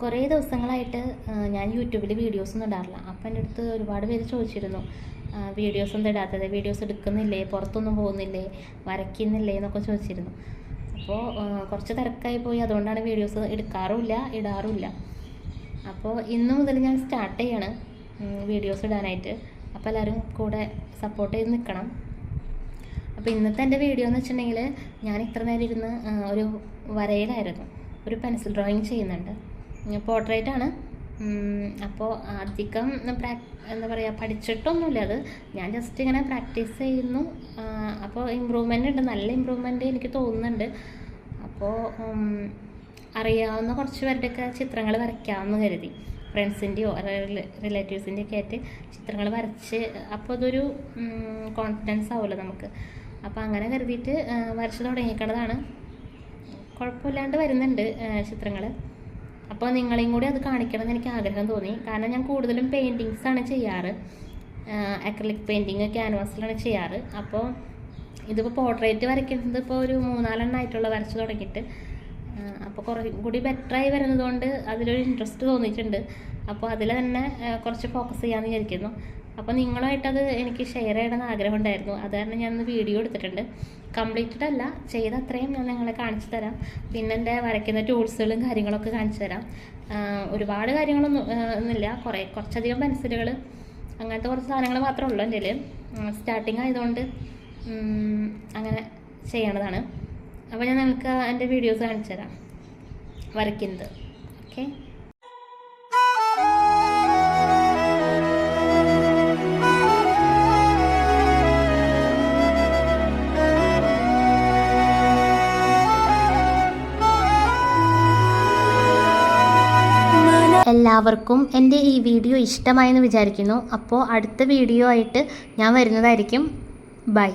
കുറേ ദിവസങ്ങളായിട്ട് ഞാൻ യൂട്യൂബിൽ വീഡിയോസ് ഒന്നും ഇടാറില്ല. അപ്പം എന്റെ അടുത്ത് ഒരുപാട് പേര് ചോദിച്ചിരുന്നു വീഡിയോസ് ഒന്നും ഇടാത്തത്? വീഡിയോസ് എടുക്കുന്നില്ലേ? പുറത്തൊന്നും പോകുന്നില്ലേ? വരയ്ക്കുന്നില്ലേ? എന്നൊക്കെ ചോദിച്ചിരുന്നു. അപ്പോൾ കുറച്ച് തിരക്കായി പോയി. അതുകൊണ്ടാണ് വീഡിയോസ് എടുക്കാറുമില്ല ഇടാറുമില്ല. അപ്പോൾ ഇന്ന് മുതൽ ഞാൻ സ്റ്റാർട്ട് ചെയ്യാണ് വീഡിയോസ് ഇടാനായിട്ട്. അപ്പോൾ എല്ലാവരും കൂടെ സപ്പോർട്ട് ചെയ്ത് നിൽക്കണം. അപ്പോൾ ഇന്നത്തെ എന്റെ വീഡിയോ എന്ന് വെച്ചിട്ടുണ്ടെങ്കിൽ ഞാൻ ഇത്ര നേരം ഇരുന്ന് ഒരു വരയിലായിരുന്നു. ഒരു പെൻസിൽ ഡ്രോയിങ് ചെയ്യുന്നുണ്ട്. പോർട്രേറ്റ് ആണ്. അപ്പോൾ അധികം പ്രാ എന്താ പറയുക പഠിച്ചിട്ടൊന്നുമില്ല അത്. ഞാൻ ജസ്റ്റ് ഇങ്ങനെ പ്രാക്ടീസ് ചെയ്യുന്നു. അപ്പോൾ ഇമ്പ്രൂവ്മെന്റ് ഉണ്ട്. നല്ല ഇമ്പ്രൂവ്മെന്റ് എനിക്ക് തോന്നുന്നുണ്ട്. അപ്പോൾ അറിയാവുന്ന കുറച്ച് പേരുടെയൊക്കെ ചിത്രങ്ങൾ വരയ്ക്കാമെന്ന് കരുതി. ഫ്രണ്ട്സിന്റെയോ റിലേറ്റീവ്സിന്റെ ഒക്കെ ആയിട്ട് ചിത്രങ്ങൾ വരച്ച് അപ്പോൾ അതൊരു കോൺഫിഡൻസ് ആവുമല്ലോ നമുക്ക്. അപ്പോൾ അങ്ങനെ കരുതിയിട്ട് വരച്ച് തുടങ്ങിക്കണതാണ് കുഴപ്പമില്ലാണ്ട് വരുന്നുണ്ട് ചിത്രങ്ങൾ അപ്പോൾ നിങ്ങളെയും കൂടി അത് കാണിക്കണം എന്ന് എനിക്ക് ആഗ്രഹം തോന്നി. കാരണം ഞാൻ കൂടുതലും പെയിന്റിങ്സ് ആണ് ചെയ്യാറ്. അക്രലിക് പെയിന്റിങ് ക്യാൻവാസിലാണ് ചെയ്യാറ്. അപ്പോൾ ഇതിപ്പോൾ പോർട്രേറ്റ് വരയ്ക്കുന്നത് ഇപ്പോൾ ഒരു മൂന്നാലെണ്ണം ആയിട്ടുള്ള വരച്ച് തുടങ്ങിയിട്ട് അപ്പോൾ കുറേ കൂടി ബെറ്ററായി വരുന്നതുകൊണ്ട് അതിലൊരു ഇൻട്രസ്റ്റ് തോന്നിയിട്ടുണ്ട്. അപ്പോൾ അതിൽ തന്നെ കുറച്ച് ഫോക്കസ് ചെയ്യാമെന്ന് വിചാരിക്കുന്നു. അപ്പോൾ നിങ്ങളുമായിട്ടത് എനിക്ക് ഷെയർ ചെയ്യണമെന്ന് ആഗ്രഹം ഉണ്ടായിരുന്നു അത് കാരണം ഞാനൊന്ന് വീഡിയോ എടുത്തിട്ടുണ്ട്. കംപ്ലീറ്റഡ് അല്ല ചെയ്ത അത്രയും ഞാൻ നിങ്ങളെ കാണിച്ചു തരാം. പിന്നെ എന്റെ വരയ്ക്കുന്ന ടൂൾസുകളും കാര്യങ്ങളൊക്കെ കാണിച്ചു തരാം. ഒരുപാട് കാര്യങ്ങളൊന്നും ഒന്നുമില്ല. കുറേ കുറച്ചധികം പെൻസിലുകൾ അങ്ങനത്തെ കുറച്ച് സാധനങ്ങൾ മാത്രമേ ഉള്ളൂ എന്റെ സ്റ്റാർട്ടിങ് ആയതുകൊണ്ട് അങ്ങനെ ചെയ്യണതാണ്. അപ്പോൾ ഞാൻ നിങ്ങൾക്ക് എന്റെ വീഡിയോസ് കാണിച്ചു തരാം. വരയ്ക്കുന്നത്. ഓക്കെ എല്ലാവർക്കും എന്റെ ഈ വീഡിയോ ഇഷ്ടമായെന്ന് വിചാരിക്കുന്നു. അപ്പോൾ അടുത്ത വീഡിയോ ആയിട്ട് ഞാൻ വരുന്നതായിരിക്കും. ബൈ